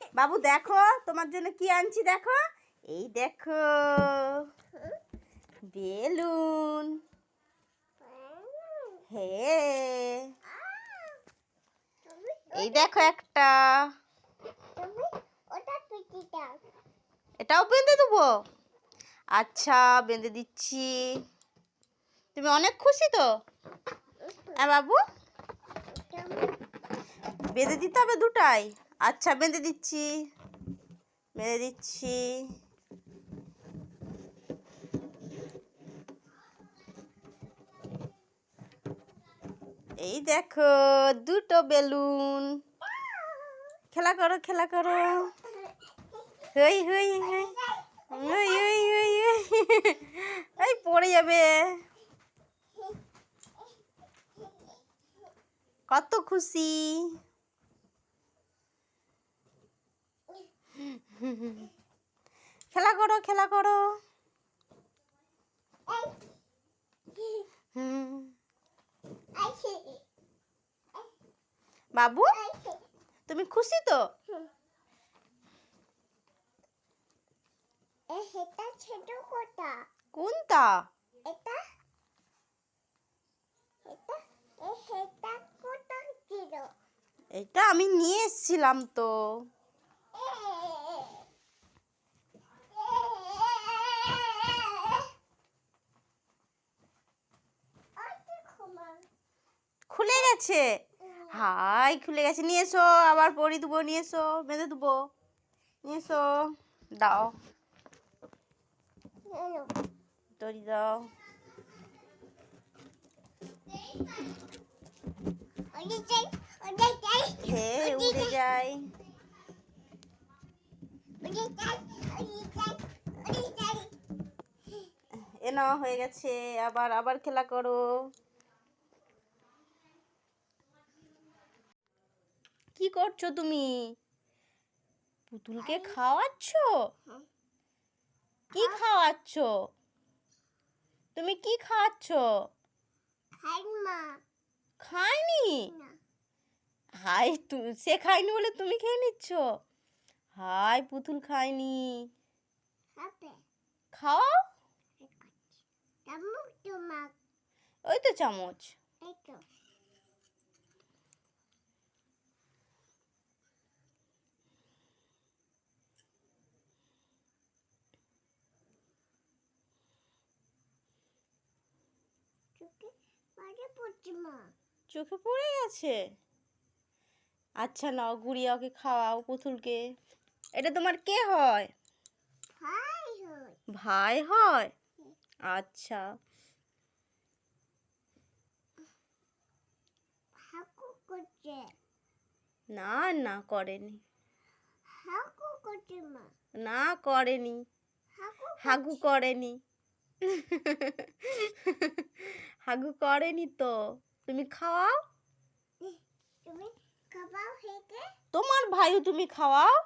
বাবু, দেখো, তোমার জন্য কি আনছি দেখো? এই দেখো, বেলুন। হে। এই দেখো একটা। এটাও বেঁধে দেবো? আচ্ছা বেঁধে দিচ্ছি। তুমি অনেক খুশি তো? হ্যাঁ বাবু। বেঁধে দিতে হবে দুটাই? আচ্ছা বেঁধে দিচ্ছি। বেঁধে দিচ্ছি। এই দেখো, দুটো বেলুন। খেলা করো খেলা করো। এই পড়ে যাবে। কত খুশি। খেলা করো খেলা করো। বাবু তুমি খুশি তো? এ হেটা ছোট কোটা কোনটা? এটা এটা এ কোটা ছিল এটা আমি নিয়ে এসেছিলাম তো। গেছে? হাই, খুলে গেছে। নিয়ে এসো, আবার পরি দেবো নিয়ে এসো, বেঁধে দেবো নিয়ে এসো, দাও। দড়ি দাও। হে, উড়ে যায় এ হয়ে গেছে। আবার আবার খেলা করো। করছ তুমি? পুতুলকে খাওয়াচ্ছ? কি খাওয়াচ্ছ? তুমি কি খাওয়াচ্ছ খায়নি? হাই সে খায়নি বলে তুমি খেয়ে নিচ্ছ? হাই পুতুল খায়নি। খাও ওই তো চামচ। চোখে পড়ে গেছে? আচ্ছা নাও গুড়িয়া ওকে খাওয়াও পুতুলকে। এটা তোমার কে হয়? ভাই হয়। আচ্ছা। না না করেনি। না করেনি। হাগু করেনি। হাগু করেনি তো। তুমি খাওয়াও? তুমি খাওয়াও তোমার ভাইও তুমি খাওয়াও?